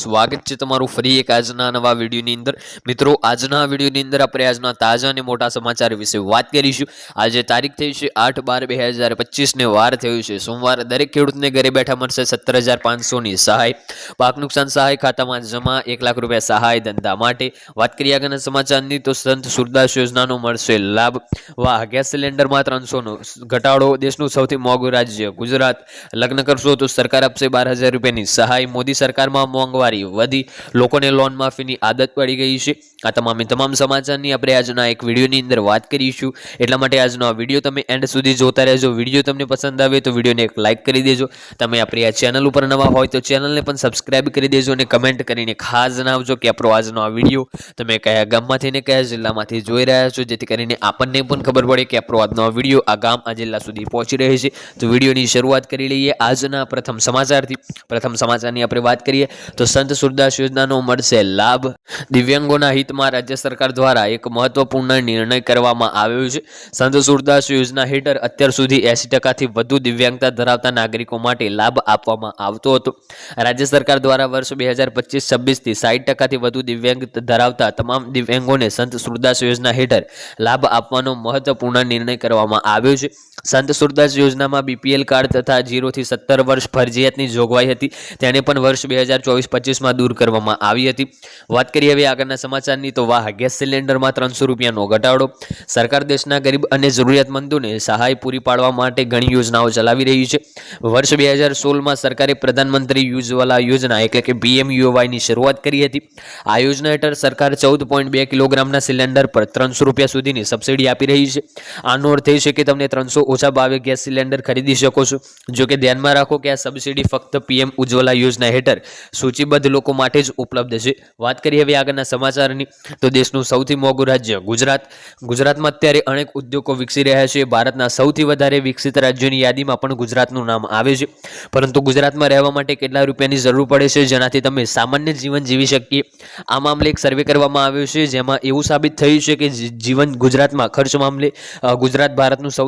સ્વાગત છે તમારું ફરી એક આજના નવા વિડીયોની અંદર. મિત્રો, આજના વિડીયોની અંદર આપણે આજના તાજા અને મોટા સમાચાર વિશે વાત કરીશું. આજે તારીખ થઈ છે આઠ બાર બે હજાર પચીસને વાર થયું છે. સોમવાર દરેક ખેડૂતને ઘરે બેઠા મળશે સત્તર હજાર પાંચસોની સહાય. પાક નુકસાન સહાય ખાતામાં જમા એક લાખ રૂપિયા સહાય ધંધા માટે. વાત કરીએ આગળના સમાચારની તો સંત સુરદાસ યોજનાનો મળશે લાભ. વાહ, ગેસ સિલિન્ડરમાં ત્રણસોનો ઘટાડો. દેશનું સૌથી મોંઘું રાજ્ય ગુજરાત. લગ્ન કરશો તો સરકાર આપશે બાર હજાર રૂપિયાની સહાય. મોદી સરકારમાં મોંઘવારી. વધી લોકોને લોન માફીની આદત પડી ગઈ છે. આ તમામે તમામ સમાચારની આપણે આજના એક વિડીયોની અંદર વાત કરીશું. એટલા માટે આજનો આ વીડિયો તમે એન્ડ સુધી જોતા રહેજો. વીડિયો તમને પસંદ આવે તો વિડીયોને એક લાઇક કરી દેજો. તમે આપણી આ ચેનલ ઉપર નવા હોય તો ચેનલને પણ સબસ્ક્રાઇબ કરી દેજો અને કમેન્ટ કરીને ખાસ જણાવજો કે આપણો આજનો આ વીડિયો તમે કયા ગામમાંથી ને કયા જિલ્લામાંથી જોઈ રહ્યા છો. જેથી કરીને આપણને પણ ખબર પડે કે આપણો આજનો વીડિયો આ ગામ, આ જિલ્લા સુધી પહોંચી રહે છે. તો વિડીયોની શરૂઆત કરી લઈએ આજના પ્રથમ સમાચારથી. પ્રથમ સમાચારની આપણે વાત કરીએ તો સંત સુરદાસ યોજનાનો મળશે લાભ. દિવ્યાંગોના હિતમાં રાજ્ય સરકાર દ્વારા એક મહત્વપૂર્ણ નિર્ણય કરવામાં આવ્યો છે. સંત સુરદાસ યોજના હેઠળ અત્યાર સુધી એસી ટકાથી વધુ દિવ્યાંગતા ધરાવતા નાગરિકો માટે લાભ આપવામાં આવતો હતો. રાજ્ય સરકાર દ્વારા વર્ષ બે હજાર પચીસ છવ્વીસથી સાઠ ટકાથી વધુ દિવ્યાંગ ધરાવતા તમામ દિવ્યાંગોને સંત સુરદાસ યોજના હેઠળ લાભ આપવાનો મહત્વપૂર્ણ નિર્ણય કરવામાં આવ્યો છે. સંત સુરદાસ યોજનામાં બીપીએલ કાર્ડ તથા જીરોથી સત્તર વર્ષ ફરજિયાતની જોગવાઈ હતી. તેને પણ વર્ષ બે હજાર ચોવીસ પચીસમાં દૂર કરવામાં આવી હતી. વાત કરીએ હવે આગળના સમાચારની, તો વાહ, ગેસ સિલિન્ડરમાં ત્રણસો રૂપિયાનો ઘટાડો. સરકાર દેશના ગરીબ અને જરૂરિયાતમંદોને સહાય પૂરી પાડવા માટે ઘણી યોજનાઓ ચલાવી રહી છે. વર્ષ બે હજાર સોળમાં સરકારે પ્રધાનમંત્રી યુજવાલા યોજના એટલે કે પીએમની શરૂઆત કરી હતી. આ યોજના હેઠળ સરકાર ચૌદ પોઈન્ટ બે કિલોગ્રામના સિલિન્ડર પર ત્રણસો રૂપિયા સુધીની સબસિડી આપી રહી છે. આનો અર્થ એ છે કે તમને ત્રણસો ઓછા ભાવે ગેસ સિલિન્ડર ખરીદી શકો છો. જો કે ધ્યાનમાં રાખો કે આ સબસિડી ફક્ત પીએમ ઉજ્જવલા યોજના હેઠળ સૂચિબદ્ધ લોકો માટે જ ઉપલબ્ધ છે. વાત કરીએ હવે આગળના સમાચારની, તો દેશનું સૌથી મોંઘું રાજ્ય ગુજરાત. ગુજરાતમાં અત્યારે અનેક ઉદ્યોગો વિકસી રહ્યા છે. ભારતના સૌથી વધારે વિકસિત રાજ્યોની યાદીમાં પણ ગુજરાતનું નામ આવે છે. પરંતુ ગુજરાતમાં રહેવા માટે કેટલા રૂપિયાની જરૂર પડે છે, જેનાથી તમે સામાન્ય જીવન જીવી શકીએ? આ મામલે એક સર્વે કરવામાં આવ્યો છે, જેમાં એવું સાબિત થયું છે કે જીવન ગુજરાતમાં ખર્ચ મામલે ગુજરાત ભારતનું સૌથી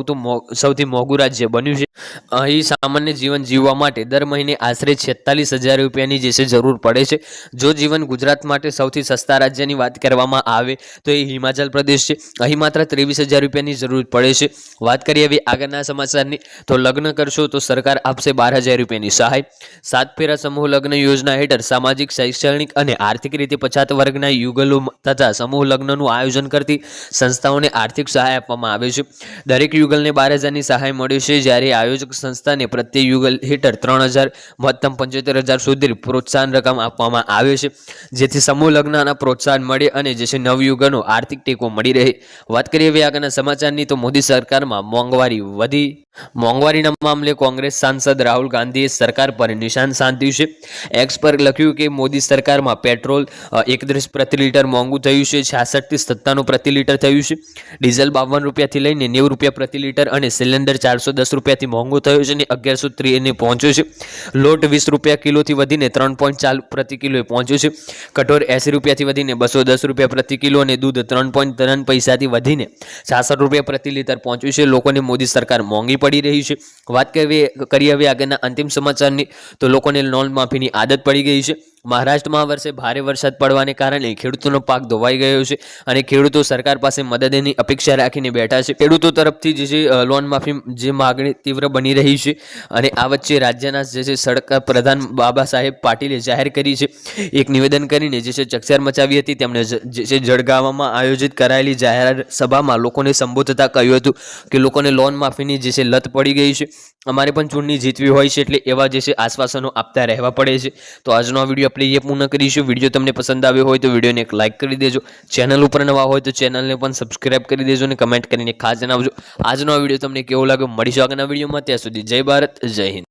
સૌથી મોંઘું રાજ્ય બન્યું છે. અહીં સામાન્ય જીવન જીવવા માટે દર મહિને આશરે છેતાલીસ હજાર રૂપિયાની જે છે જરૂર પડે છે. જો જીવન ગુજરાત માટે સૌથી સસ્તા રાજ્યની વાત કરવામાં આવે તો એ હિમાચલ પ્રદેશ છે. અહીં માત્ર ત્રેવીસ હજાર રૂપિયાની જરૂર પડે છે. વાત કરીએ હવે આગળના સમાચારની, તો લગ્ન કરશો તો સરકાર આપશે બાર હજાર રૂપિયાની સહાય. સાત ફેરા સમૂહ લગ્ન યોજના હેઠળ સામાજિક, શૈક્ષણિક અને આર્થિક રીતે પછાત વર્ગના યુગલો તથા સમૂહ લગ્નનું આયોજન કરતી સંસ્થાઓને આર્થિક સહાય આપવામાં આવે છે. દરેક યુગલને બાર હજારની સહાય મળે છે જ્યારે આયોજક સંસ્થાને પ્રત્યે યુગલ હેઠળ ત્રણ હજાર, મહત્તમ પંચોતેર હજાર સુધી પ્રોત્સાહન રકમ આપવામાં આવે છે. જેથી સમૂહ લગ્નના પ્રોત્સાહન મળે અને જે છે નવયુગનો આર્થિક ટેકો મળી રહે. વાત કરીએ હવે આગળના સમાચારની, તો મોદી સરકારમાં મોંઘવારી વધી મોંઘવારીના મામલે કોંગ્રેસ સાંસદ રાહુલ ગાંધીએ સરકાર પર નિશાન સાધ્યું છે. એક્સ પર લખ્યું કે મોદી સરકારમાં પેટ્રોલ એકત્રીસ પ્રતિ લીટર મોંઘું થયું છે, છાસઠથી સત્તાણું પ્રતિ લીટર થયું છે. ડીઝલ બાવન રૂપિયાથી લઈને નેવું રૂપિયા પ્રતિ લીટર અને સિલિન્ડર ચારસો દસ રૂપિયાથી મોંઘું થયું છે અને અગિયારસો ત્રીને પહોંચ્યો છે. લોટ વીસ રૂપિયા કિલોથી વધીને ત્રણ પોઈન્ટ ચાર પ્રતિ કિલોએ પહોંચ્યો છે. કઠોર એંસી રૂપિયાથી વધીને બસો દસ રૂપિયા પ્રતિ કિલો અને દૂધ ત્રણ પોઈન્ટ ત્રણ પૈસાથી વધીને છાસઠ રૂપિયા પ્રતિ લીટર પહોંચ્યું છે. લોકોને મોદી સરકાર મોંઘી પડી રહી છે. વાત કરીએ કરીએ હવે આગળના અંતિમ સમાચારની, તો લોકોને લોન માફીની આદત પડી ગઈ છે. મહારાષ્ટ્રમાં આ વર્ષે ભારે વરસાદ પડવાને કારણે ખેડૂતોનો પાક ધોવાઈ ગયો છે અને ખેડૂતો સરકાર પાસે મદદની અપેક્ષા રાખીને બેઠા છે. ખેડૂતો તરફથી જે છે લોન માફી જે માગણી તીવ્ર બની રહી છે અને આ વચ્ચે રાજ્યના જે છે, સડક પ્રધાન બાબા સાહેબ પાટીલે જાહેર કરી છે. એક નિવેદન કરીને જે છે, ચકચાર મચાવી હતી. તેમણે જે છે જળગાવામાં આયોજિત કરાયેલી જાહેર સભામાં લોકોને સંબોધતા કહ્યું હતું કે લોકોને લોન માફીની જે છે, લત પડી ગઈ છે. અમારે પણ ચૂંટણી જીતવી હોય છે એટલે એવા જે છે આશ્વાસનો આપતા રહેવા પડે છે. તો આજનો આ વીડિયો આપણે એ પૂર્ણ કરીશું. વીડિયો તમને પસંદ આવ્યો હોય તો વિડીયોને એક લાઇક કરી દેજો. ચેનલ ઉપર નવા હોય તો ચેનલને પણ સબસ્ક્રાઇબ કરી દેજો અને કમેન્ટ કરીને ખાસ જણાવજો. આજનો આ વીડિયો તમને કેવો લાગ્યો મળીશું આગળના વિડીયોમાં. ત્યાં સુધી જય ભારત, જય હિન્દ.